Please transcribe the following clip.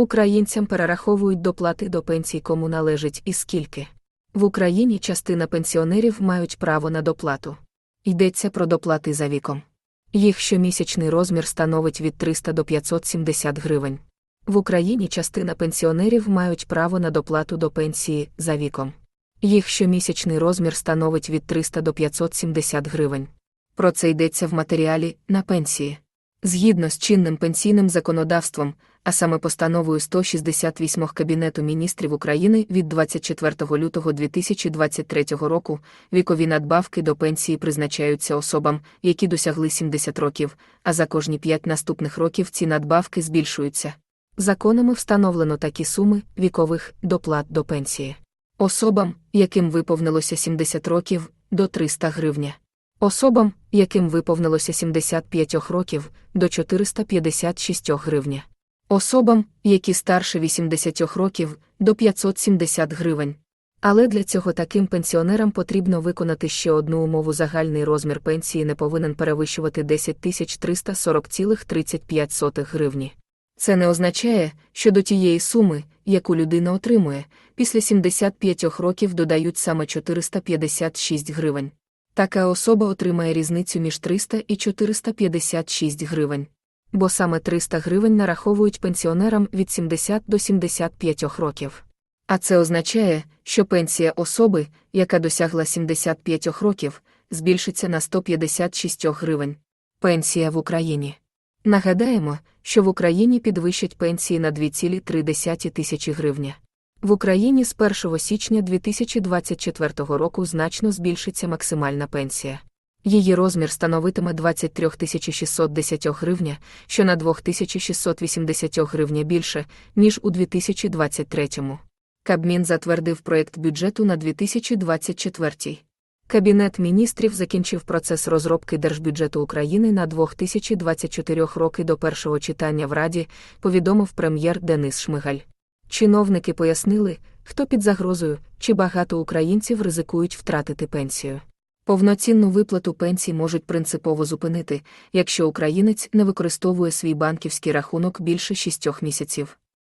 Українцям перераховують доплати до пенсій кому належить і скільки. В Україні частина пенсіонерів мають право на доплату. Йдеться про доплати за віком. Їх щомісячний розмір становить від 300 до 570 гривень. В Україні частина пенсіонерів мають право на доплату до пенсії за віком. Їх щомісячний розмір становить від 300 до 570 гривень. Про це йдеться в матеріалі на пенсії. Згідно з чинним пенсійним законодавством, а саме постановою 168 Кабінету міністрів України від 24 лютого 2023 року, вікові надбавки до пенсії призначаються особам, які досягли 70 років, а за кожні 5 наступних років ці надбавки збільшуються. Законами встановлено такі суми вікових доплат до пенсії. Особам, яким виповнилося 70 років, до 300 гривня. Особам, яким виповнилося 75 років, до 456 гривня. Особам, які старше 80 років, до 570 гривень. Але для цього таким пенсіонерам потрібно виконати ще одну умову загальний розмір пенсії не повинен перевищувати 10 340,35 гривні. Це не означає, що до тієї суми, яку людина отримує, після 75 років додають саме 456 гривень. Така особа отримає різницю між 300 і 456 гривень. Бо саме 300 гривень нараховують пенсіонерам від 70 до 75 років. А це означає, що пенсія особи, яка досягла 75 років, збільшиться на 156 гривень. Пенсія в Україні. Нагадаємо, що в Україні підвищать пенсії на 2,3 тисячі гривня. В Україні з 1 січня 2024 року значно збільшиться максимальна пенсія. Її розмір становитиме 23 610 гривня, що на 2680 гривня більше, ніж у 2023. Кабмін затвердив проєкт бюджету на 2024. Кабінет міністрів закінчив процес розробки Держбюджету України на 2024 роки до першого читання в Раді, повідомив прем'єр Денис Шмигаль. Чиновники пояснили, хто під загрозою, чи багато українців ризикують втратити пенсію. Повноцінну виплату пенсій можуть принципово зупинити, якщо українець не використовує свій банківський рахунок більше шістьох місяців.